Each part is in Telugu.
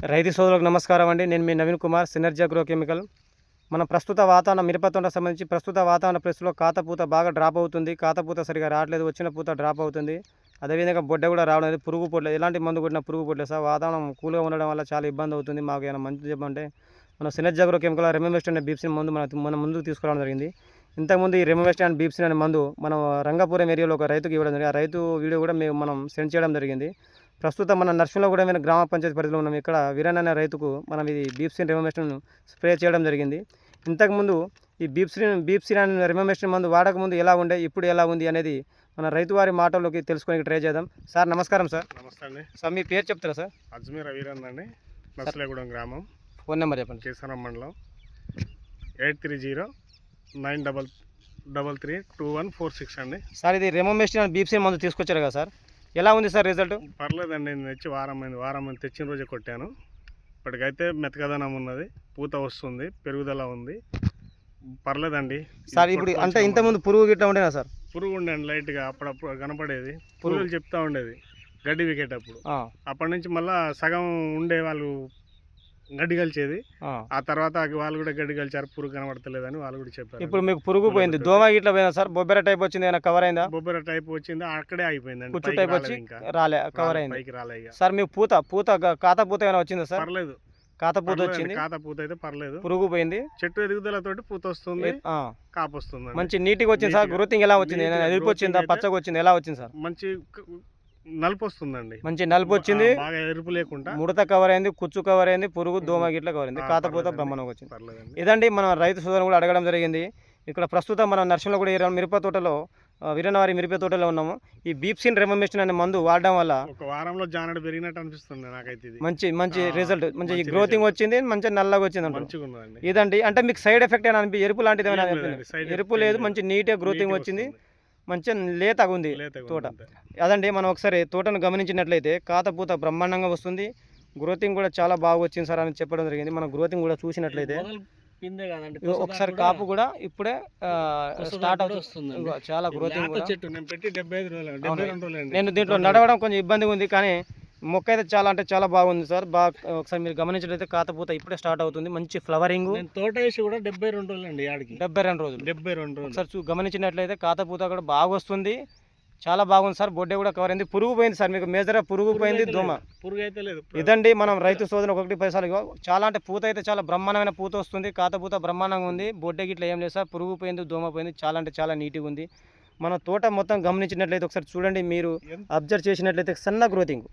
రైతు సోదరులకు నమస్కారం అండి. నేను మీ Naveen Kumar Synergy grow chemical మన ప్రస్తుత వాతావరణ మిరపతోట సంబంధించి ప్రస్తుత వాతావరణ ప్లేస్లో కాతపూత బాగా డ్రాప్ అవుతుంది. కాతపూత సరిగా రావట్లేదు. వచ్చిన పూత డ్రాప్ అవుతుంది. అదేవిధంగా బొడ్డ కూడా రావడం లేదు. పురుగు పొట్లేదు ఎలాంటి మందు కొట్టినా పురుగు పొట్లేదు సార్ వాతావరణం కూల్గా ఉండడం వల్ల చాలా ఇబ్బంది అవుతుంది. మాకు ఏమైనా మంచి చెప్పంటే మనం సినర్జీ గ్రో కెమికల్ రెమోవెస్ట్ అనే బీప్సిన్ మందు మన మన ముందుకు తీసుకురావడం జరిగింది. ఇంతకుముందు ఈ రెమోవెస్ట్ అండ్ బీప్సిన్ అనే మందు మనం రంగపురం ఏరియాలో ఒక రైతుకి ఇవ్వడం జరిగింది. ఆ రైతు వీడియో కూడా మేము మనం సెండ్ చేయడం జరిగింది. ప్రస్తుతం మన మేము గ్రామ పంచాయతీ పరిధిలో ఉన్నాం. ఇక్కడ వీరన్ అనే రైతుకు మనం ఇది బీప్సిన్ రెమోమేషన్ స్ప్రే చేయడం జరిగింది. ఇంతకుముందు ఈ బీప్సిన్ బీప్సిన్ అనే రెమోమేషన్ మందు వాడకముందు ఎలా ఉండే ఇప్పుడు ఎలా ఉంది అనేది మన రైతు వారి మాటల్లోకి తెలుసుకోవడానికి ట్రై చేద్దాం. సార్ నమస్కారం సార్. నమస్తే అండి. సార్ మీ పేరు చెప్తారా సార్? అజ్మీర్ రవీరన్ అండి. నర్సలేగూడెం గ్రామం. ఫోన్ నెంబర్ చెప్పండి కేసరం మండలం. Eight three zero nine double double three two one four six అండి. సార్ ఇది రెమోమేషన్ అండ్ బీప్సిన్ మందు తీసుకొచ్చారు కదా సార్. ఎలా ఉంది సార్ రిజల్ట్ పర్లేదండి నేను తెచ్చి వారం అయింది వారం అయింది తెచ్చిన రోజే కొట్టాను. ఇప్పటికైతే మెతకదనం ఉన్నది పూత వస్తుంది పెరుగుదల ఉంది. పర్లేదండి సార్ ఇప్పుడు అంటే ఇంతకుముందు పురుగు గిట్ల ఉండేనా సార్? పురుగు ఉండండి లైట్గా అప్పుడప్పుడు కనపడేది. పురుగులు చెప్తా ఉండేది గడ్డి వికేటప్పుడు. అప్పటి నుంచి మళ్ళా సగం ఉండే వాళ్ళు గడ్డి కలిచేది ఆ. తర్వాత వాళ్ళు కూడా గడ్డి కలిచారు పురుగు కనబడతలేదని వాళ్ళు కూడా చెప్పారు. ఇప్పుడు మీకు పురుగు పోయింది. దోమ గిట్ల పోయిందా సార్? బొబ్బెర టైప్ వచ్చింది ఏమైనా కవర్ అయిందా? బొబ్బర టైప్ వచ్చింది. అక్కడే అయిపోయిందండి. కుచ్చు టైప్ రాలేదు వచ్చి రాలే కవర్ అయింది. పైకి రాలే ఇక. సార్ మీకు పూత పూత కాత పూత ఏమైనా వచ్చిందా సార్? పర్లేదు. కాత పూత వచ్చింది. కాత పూత అయితే పర్లేదు. పురుగు పోయింది. చెట్టు ఎదుగుదలతోటి పూత వస్తుంది. కాపు వస్తుంది మంచి నీట్గా వచ్చింది సార్. గ్రోతింగ్ ఎలా వచ్చింది? అయితే- పచ్చగా వచ్చింది. ఎలా వచ్చింది సార్? మంచి నలుపు వస్తుందండి మంచి నలుపు వచ్చింది బాగా ఎరుపు లేకుండా. ముడత కవర్ అయింది కుచ్చు కవర్ అయింది పురుగు దోమ గిట్ల కవర్ అయింది. ఆ, కాత పూత పర్లేదండి. బ్రహ్మణం వచ్చింది. ఇదండి మనం రైతు సోదరులు కూడా అడగడం జరిగింది. ఇక్కడ ప్రస్తుతం మనం నర్సింగ్లో కూడా మిరప తోటలో వీరనవారి మిరప తోటలో ఉన్నాము. ఈ బీప్సిన్ రెమమిషన్ అనే మందు వాడడం వల్ల ఒక వారంలో జానడు పెరిగినట్టు అనిపిస్తుంది నాకైతే ఇది. మంచి మంచి రిజల్ట్ మంచి గ్రోతింగ్ వచ్చింది మంచి నల్లగా వచ్చింది ఉన్నదండి ఇదండి అంటే మీకు సైడ్ ఎఫెక్ట్ ఏమైనా అనిపి ఎరుపు లాంటిది ఏమైనా ఎరుపు లేదు మంచి నీట్గా గ్రోతింగ్ వచ్చింది. మంచిగా లేతగా ఉంది తోట. అదండి మనం ఒకసారి తోటను గమనించినట్లయితే కాతపూత బ్రహ్మాండంగా వస్తుంది. గ్రోతింగ్ కూడా చాలా బాగా వచ్చింది సార్ అని చెప్పడం జరిగింది. మనం గ్రోతింగ్ కూడా చూసినట్లయితే ఒకసారి కాపు కూడా ఇప్పుడే స్టార్ట్ అవుతుంది చాలా గ్రోతింగ్ నేను దీంట్లో నడవడం కొంచెం ఇబ్బందిగా ఉంది కానీ మొక్క అయితే చాలా అంటే చాలా బాగుంది సార్. బాగా ఒకసారి మీరు గమనించినట్లయితే కాతపూత ఇప్పుడే స్టార్ట్ అవుతుంది. మంచి ఫ్లవరింగ్. తోట వేసి కూడా డెబ్బై రెండు రోజులు అండి ఆడికి డెబ్బై రెండు రోజులు. డెబ్బై రెండు రోజులు. చూ గమనించినట్లయితే కాతపూత కూడా బాగా వస్తుంది. చాలా బాగుంది సార్. బొడ్డే కూడా కవర్ అయింది. పురుగు పోయింది సార్. మీకు మేజర్ పురుగు పోయింది దోమ. పురుగు అయితే లేదు. ఇదండి మనం రైతు సోదరు ఒకటి పైసలు చాలా అంటే పూత అయితే చాలా బ్రహ్మాండమైన పూత వస్తుంది. కాత పూత బ్రహ్మాండంగా ఉంది. బొడ్డే గిట్ల ఏం లేదు సార్. పురుగు పోయింది దోమ పోయింది. చాలా అంటే చాలా నీట్గా ఉంది. మన తోట మొత్తం గమనించినట్లయితే ఒకసారి చూడండి. మీరు అబ్జర్వ్ చేసినట్లయితే సన్న గ్రోతింగ్.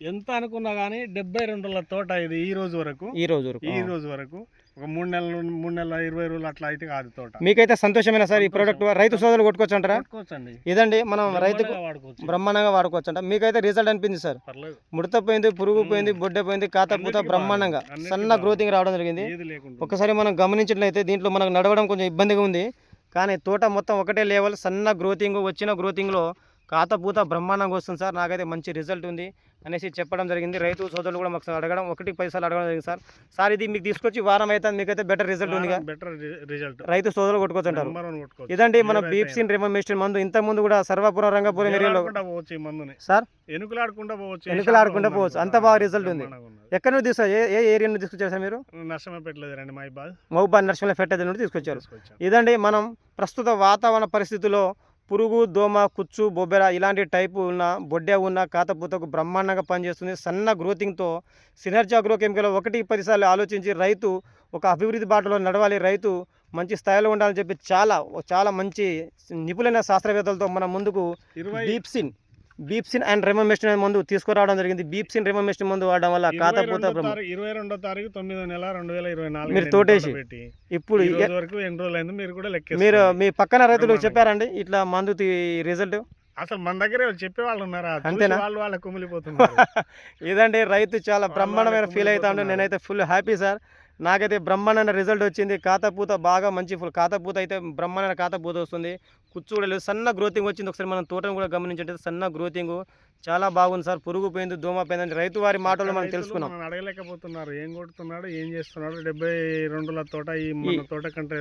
ఎంత అనుకున్నా కానీ డెబ్బై రెండు రోజుల తోట ఇది ఈ రోజు వరకు. ఈ రోజు వరకు ఈ రోజు వరకు ఒక మూడు నెలలు మూడు నెలల ఇరవై రోజులు అట్లా అయితే కాదు తోట. మీకైతే సంతోషమైన సార్ ఈ ప్రోడక్ట్ రైతు సోదరులు కొట్టుకోవచ్చు అంటారా కొట్టుకోవచ్చండి ఇదండి మనం రైతుకు బ్రహ్మాండంగా వాడుకోవచ్చు అంట మీకైతే రిజల్ట్ అనిపించింది సార్. ముడత పోయింది పురుగు పోయింది బొడ్డే పోయింది కాత పూత బ్రహ్మాండంగా. సన్న. గ్రోతింగ్ రావడం జరిగింది. ఒకసారి మనం గమనించినట్లయితే దీంట్లో మనకు నడవడం కొంచెం ఇబ్బందిగా ఉంది. కానీ తోట మొత్తం ఒకటే లెవెల్ సన్న గ్రోతింగ్ వచ్చిన గ్రోతింగ్లో కాతపూత బ్రహ్మాండంగా వస్తుంది సార్. నాకైతే మంచి రిజల్ట్ ఉంది. అనేసి చెప్పడం జరిగింది. రైతు సోదరులు కూడా మాకు అడగడం ఒకటి పైసలు అడగడం జరిగింది సార్. సార్ ఇది మీకు తీసుకొచ్చి వారం అయితే మీకైతే బెటర్ రిజల్ట్ ఉందిగా. బెటర్ రిజల్ట్ రైతు సోదరులు కొట్టుకోవచ్చు. ఇదండి మన బీప్సిన్ రెమమిషన్ మందు. ఇంత ముందు కూడా సర్వాపురం రంగపురం ఏరియాలో సార్? ఎనుకలాడుకుంటా పోవచ్చు. ఎనుకలాడుకుంటా పోవచ్చు. అంత బాగా result ఉంది. ఎక్కడ నుండి తీసుకొచ్చారు ఏ ఏరియా నుండి తీసుకొచ్చారు సార్ మీరు? నష్టమే పెట్టలేదు రండి మా బాధ మహబూబాద్ నర్సింహ ఫెర్టైజర్ నుండి తీసుకొచ్చారు. ఇదండి మనం ప్రస్తుత వాతావరణ పరిస్థితుల్లో పురుగు దోమ కుచ్చు బొబ్బెర ఇలాంటి టైపు ఉన్న బొడ్డె ఉన్న కాతపూతకు బ్రహ్మాండంగా పనిచేస్తుంది. సన్న గ్రోతింగ్తో సినర్జీ అగ్రో కెమికల్ ఒకటి పదిసార్లు ఆలోచించి రైతు ఒక అభివృద్ధి బాటలో నడవాలి. రైతు మంచి స్థాయిలో ఉండాలని చెప్పి చాలా చాలా మంచి నిపుణులైన శాస్త్రవేత్తలతో మన ముందుకు ఇరవై బీప్సిన్ అండ్ రెమోమెషన్ అనే మందు తీసుకురావడం జరిగింది. బీప్సిన్ రెమోమెషన్ మందు వాడడం వల్ల కాతపూత ఇరవై రెండో తారీఖు తొమ్మిదో నెల రెండు వేల ఇరవై నాలుగు మీరు తోటేసి. ఇప్పుడు వరకు ఎన్ని రోజులు మీరు కూడా లెక్క మీరు మీ పక్కన రైతులు బ్రహ్మాండంగా. చెప్పారండి ఇట్లా మందు రిజల్ట్. అసలు మన దగ్గరే చెప్పే వాళ్ళు ఉన్నారా? అంతేనా? వాళ్ళు వాళ్ళ కుమిలిపోతున్నారు. ఇదండి రైతు చాలా బ్రహ్మాండమైన ఫీల్ అవుతా నేనైతే ఫుల్ హ్యాపీ సార్ నాకైతే బ్రహ్మాండమైన రిజల్ట్ వచ్చింది. కాతపూత బాగా మంచి ఫుల్ కాతపూత అయితే బ్రహ్మాండమైన కాతపూత వస్తుంది. కుచ్చు కూడా లేదు సన్న గ్రోతింగ్ వచ్చింది. ఒకసారి మనం తోటను కూడా గమనించండి సన్న గ్రోతింగ్ చాలా బాగుంది సార్. పురుగు పోయింది దోమ పోయింది అని రైతు వారి మాటలు మనం తెలుసుకున్నాం. అడగలేకపోతున్నారు ఏం కొడుతున్నాడు ఏం చేస్తున్నాడు? డెబ్బై రెండుల తోట ఈ మన తోట కంటే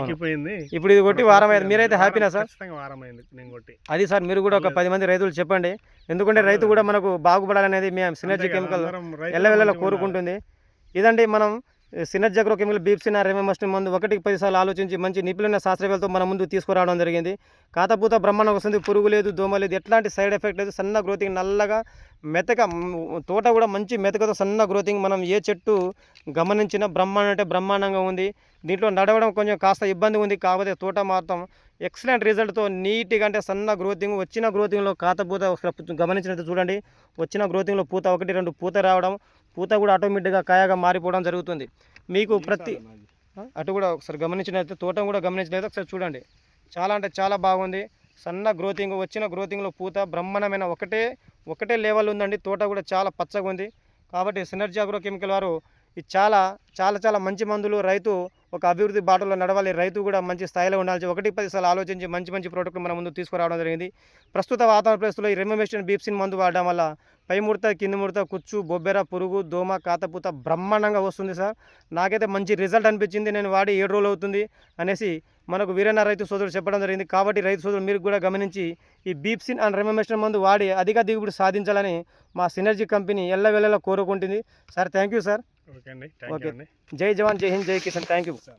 ఎక్కిపోయింది. ఇప్పుడు ఇది కొట్టి వారం అయింది. మీరైతే హ్యాపీనా సార్? వారం అయింది నేను కొట్టి. అది సార్ మీరు కూడా ఒక పది మంది రైతులు చెప్పండి. ఎందుకంటే రైతు కూడా మనకు బాగుపడాలనేది మేము సినర్జీ కెమికల్ ఉండాలి. కోరుకుంటుంది. ఇదండి మనం సినర్జీ అగ్రో కెమికల్ బీప్సిన్ రెమెమస్ట్ మందు ఒకటికి పదిసార్లు ఆలోచించి మంచి నిపుణులైన శాస్త్రవేత్తలతో మన ముందు తీసుకురావడం జరిగింది. కాతపూత బ్రహ్మాండం వస్తుంది పురుగు లేదు దోమ లేదు ఎట్లాంటి సైడ్ ఎఫెక్ట్ లేదు సన్న గ్రోతింగ్ నల్లగా మెతక తోట కూడా మంచి మెతకతో సన్న గ్రోతింగ్ మనం ఏ చెట్టు గమనించిన బ్రహ్మాండం అంటే బ్రహ్మాండంగా ఉంది. దీంట్లో నడవడం కొంచెం కాస్త ఇబ్బంది ఉంది కాకపోతే తోట మాత్రం ఎక్సలెంట్ రిజల్ట్తో నీట్గా అంటే సన్న గ్రోతింగ్ వచ్చిన గ్రోతింగ్లో కాతపూత గమనించినట్టు చూడండి. వచ్చిన గ్రోతింగ్లో పూత ఒకటి రెండు పూత రావడం పూత కూడా ఆటోమేటిక్గా కాయగా మారిపోవడం జరుగుతుంది. మీకు ప్రతి అటు కూడా ఒకసారి గమనించినట్లయితే తోటం కూడా గమనించినట్లయితే ఒకసారి చూడండి. చాలా అంటే చాలా బాగుంది. సన్న గ్రోతింగ్ వచ్చిన గ్రోతింగ్లో పూత బ్రహ్మాండమైన ఒకటే ఒకటే లెవెల్ ఉందండి. తోట కూడా చాలా పచ్చగా ఉంది. కాబట్టి సినర్జీ అగ్రో కెమికల్ వారు ఇది చాలా చాలా చాలా మంచి మందులు రైతు ఒక అభివృద్ధి బాటలో నడవాలి. రైతు కూడా మంచి స్థాయిలో ఉండాలి ఒకటి పదిసార్లు ఆలోచించి మంచి మంచి ప్రోడక్ట్లు మన ముందు తీసుకురావడం జరిగింది. ప్రస్తుత వాతావరణ పరిస్థితుల్లో ఈ రెమోమేషన్ బీప్సిన్ మందు వాడడం వల్ల పై ముడత కింది ముడత కుచ్చు బొబ్బెర పురుగు దోమ కాతపూత బ్రహ్మాండంగా వస్తుంది సార్. నాకైతే మంచి రిజల్ట్ అనిపించింది. నేను వాడి ఏడు రోజులు అవుతుంది అనేసి మనకు వీరన్న రైతు సోదరుడు చెప్పడం జరిగింది. కాబట్టి రైతు సోదరుడు మీరు కూడా గమనించి ఈ బీప్సిన్ అండ్ రెమోమేషన్ మందు వాడి అధిక దిగుబడి సాధించాలని మా సినర్జీ కంపెనీ ఎల్లవెల్లలా కోరుకుంటుంది. Sir thank you sir okay అండి థ్యాంక్ ఓకే. యూ అండి జై జవాన్ జై హింద్ జై కిషన్ థ్యాంక్ యూ సరే.